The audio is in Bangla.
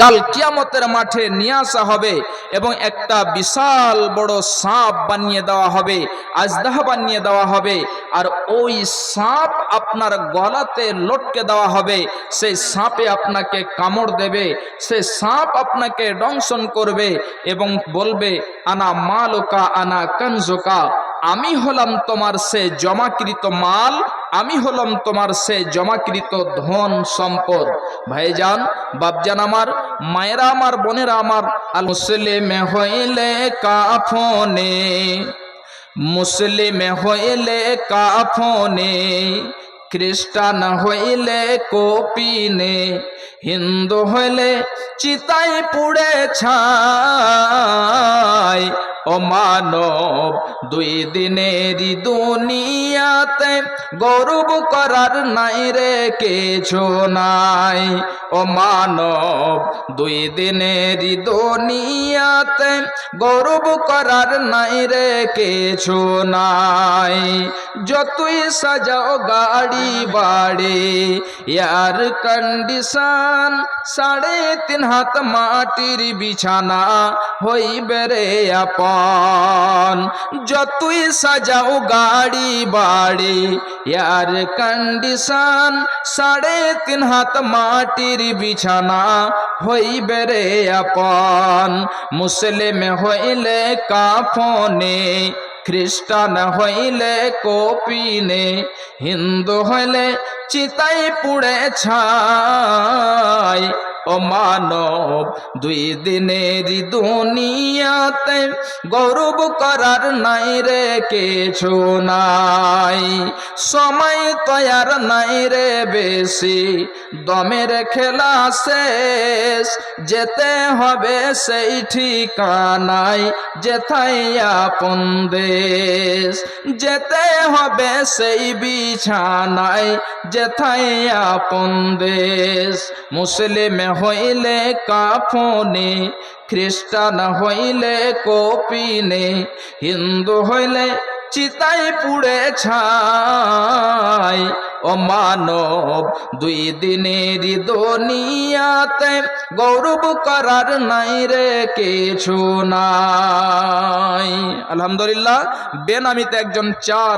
কাল কিয়ামতের মাঠে নিয়ে আসা হবে এবং একটা বিশাল বড় সাপ বানিয়ে দেওয়া হবে, আজদাহ বানিয়ে দেওয়া হবে, আর ওই সাপ আপনার গলাতে লটকে দেওয়া হবে। সেই সাপে আপনাকে কামড় দেবে সে সাপ আপনাকে দংশন করবে এবং বলবে, আনা মালকা, আনা কনজোকা, আমি হলাম তোমার সে জমাকৃত মাল আমি হলাম তোমার সে জমাকৃত ধন সম্পদ। ভাইজান, বাপজান আমার, মায়েরা আমার, বোনেরা আমার, আল মুসলিম হইলে কাফনে, মুসলিম হইলে কাফনে, খ্রিস্টান হইলে কপিনে, হিন্দু হইলে চিতাই পুড়ে ছাই ও মানব, দুই দিনের দুনিয়াতে গৌরব করার নাই রে কিছু নাই। ও মানব, দুই দিনের দুনিয়াতে গৌরব করার নাই রে কিছু নাই। যতই সাজাও গাড়ি বাড়ি, এয়ার কন্ডিশন সাড়ে তিন হাত মাটির বিছানা হইবে রে আপন। যতই সাজাও গাড়ি বাড়ি এয়ার কন্ডিশন সাড়ে তিন হাত মাটির বিছানা হইবে রে আপন মুসলিম হইলে কাফনে খ্রিস্টান হইলে কপিনে হিন্দু হইলে চিতাই পুড়ে ছাই ও মানব, দুই দিনের দুনিয়াতে গৌরব করার নাই রে কিছু নাই। সময় তয়ার নাই রে বেশি, দমের খেলা শেষ। যেতে হবে সেই ঠিকানায়, যেথায় আপন দেশ। যেতে হবে সেই বিছানায়, যেথায় আপন দেশ। মুসলিম হইলে কাফনে, খ্রিস্টান হইলে কপিনে, হিন্দু হইলে চিতাই পুড়ে ছাই। ও মানব, দুই দিনের দুনিয়াতে গৌরব করার নাই রে কিছু নাই। আলহামদুলিল্লাহ, বেনামিতে একজন চার